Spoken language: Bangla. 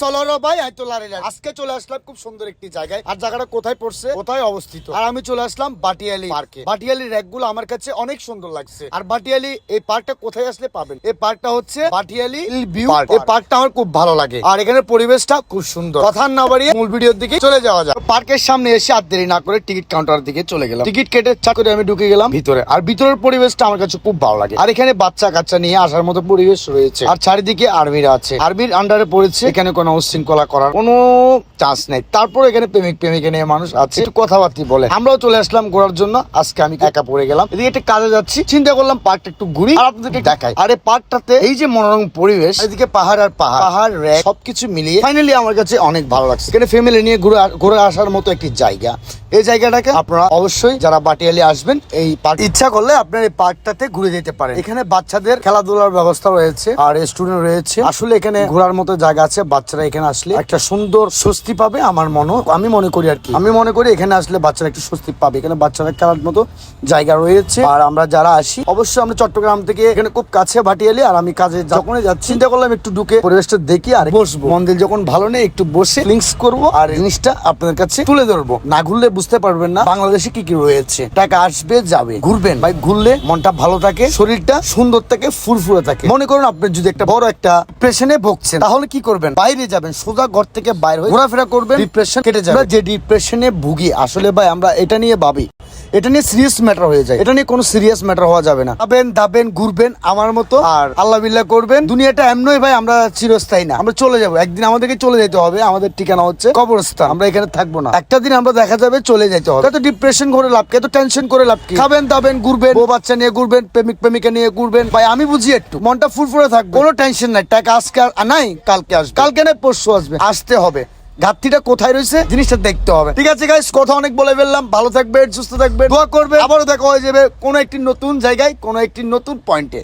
সলোয়ার ভাই আইতুল্লাহ আজকে চলে আসলাম খুব সুন্দর একটি জায়গায়। আর জায়গাটা কোথায় পড়ছে? কোথায় অবস্থিত? আর আমি চলে আসলাম বাটিয়ালি পার্কে। বাটিয়ালি আমার কাছে অনেক সুন্দর লাগছে। আর বাটিয়ালি এই পার্কটা কোথায় আসলে পাবেন? এই পার্কটা হচ্ছে বাটিয়ালি ভিউ এই পার্কটা আমার খুব ভালো লাগে। আর এখানে পরিবেশটা খুব সুন্দর। কথা না বাড়িয়ে মূল ভিডিওর দিকে চলে যাওয়া যায় পার্কের সামনে এসে আর দেরি না করে টিকিট কাউন্টার দিকে চলে গেলাম। টিকিট কেটে চা করে আমি ঢুকে গেলাম ভিতরে। আর ভিতরের পরিবেশটা আমার কাছে খুব ভালো লাগে। আর এখানে বাচ্চা কাচ্চা নিয়ে আসার মতো পরিবেশ রয়েছে। আর চারিদিকে আর্মিরা আছে। আর্মির আন্ডারে পড়েছে। এখানে কোনো উশৃঙ্খলা করার কোনো চান্স নেই। তারপর এখানে প্রেমিক প্রেমিকা নিয়ে মানুষ আছে। একটু কথাবার্তি বলে। আমরাও চলে আসলাম ঘোরার জন্য। আজকে আমি একা পড়ে গেলাম। এদিকে একটা কাজে যাচ্ছি। চিন্তা করলাম পার্কটা একটু ঘুরি আর আপনাদেরকে দেখাই। আর এই পার্কটাতে এই যে মনোরম পরিবেশ, এদিকে পাহাড় আর পাহাড়। পাহাড় র্যাক সবকিছু মিলিয়ে ফাইনালি আমার কাছে অনেক ভালো লাগছে। এখানে ফ্যামিলি নিয়ে ঘুরে ঘুরে আসার মতো একটি জায়গা। এই জায়গাটাকে আপনারা অবশ্যই যারা বাটিয়ালি আসবেন, এই পার্ক ইচ্ছা করলে আপনার এই পার্কটাতে ঘুরে যেতে পারেন। এখানে বাচ্চাদের খেলাধুলার ব্যবস্থা রয়েছে আর স্টুডেন্ট রয়েছে। আসলে এখানে ঘোরার মতো জায়গা আছে বাচ্চারা এখানে আসলে একটা সুন্দর স্বস্তি পাবে আমার মনে আমি মনে করি আর কি। আমি মনে করি এখানে আসলে বাচ্চারা একটু স্বস্তি পাবে। এখানে বাচ্চারা খেলার মতো জায়গা রয়েছে। আর আমরা যারা আসি অবশ্যই আমরা চট্টগ্রাম থেকে এখানে খুব কাছে বাটিয়ালি আর আমি কাজে যখনই যাচ্ছি চিন্তা করলাম একটু ঢুকে পরিবেশটা দেখি আর বসবো। মন্দির যখন ভালো নেই একটু বসে লিঙ্কস করব আর জিনিসটা আপনাদের কাছে তুলে ধরবো। না ঘুরলে বুঝতে পারবেন না বাংলাদেশে কি কি রয়েছে। টাকা আসবে যাবে। ঘুরবেন। ভাই ঘুরলে মনটা ভালো থাকে শরীরটা সুন্দর থাকে ফুরফুরে থাকে। মনে করুন আপনি যদি একটা বড় একটা ডিপ্রেশনে ভুগছেন তাহলে কি করবেন? বাইরে যাবেন সোজা ঘর থেকে বাইরে হয়ে ঘোরাফেরা করবেন ডিপ্রেশন কেটে যাবে। যে ডিপ্রেশনে ভুগি আসলে ভাই আমরা এটা নিয়ে ভাবি। এটা নিয়ে সিরিয়াস ম্যাটার হয়ে যায়। এটা নিয়ে কোনো সিরিয়াস ম্যাটার হওয়া যাবে না। খাবেন, দাবেন, ঘুরবেন আমার মতো। আর আল্লাহ বিল্লাহ করবেন। দুনিয়াটা এমনই ভাই, আমরা চিরস্থায়ী না। আমরা চলে যাব। একদিন আমাদেরকে চলে যেতে হবে। আমাদের ঠিকানা হচ্ছে কবরস্থান। আমরা এখানে থাকব না। একটা দিন আমরা দেখা যাবে চলে যেতে হবে। এত ডিপ্রেশন করে লাভ কি? এত টেনশন করে লাভ কি? খাবেন, দাবেন, ঘুরবেন, বউ বাচ্চা নিয়ে ঘুরবেন, প্রেমিক, প্রেমিকা নিয়ে ঘুরবেন। ভাই, আমি বুঝি একটু। মনটা ফুরফুরে থাকবে। কোনো টেনশন নাই। টাকা আজকে আর নাই, কালকে আসবে। কালকে নাই পরশু আসবে। আসতে হবে। ঘাটতিটা কোথায় রয়েছে জিনিসটা দেখতে হবে। ঠিক আছে গাইস কথা অনেক বলে ফেললাম। ভালো থাকবেন, সুস্থ থাকবেন। দোয়া করবে আবারও দেখা হয়ে যাবে কোনো একটি নতুন জায়গায়, কোনো একটি নতুন পয়েন্টে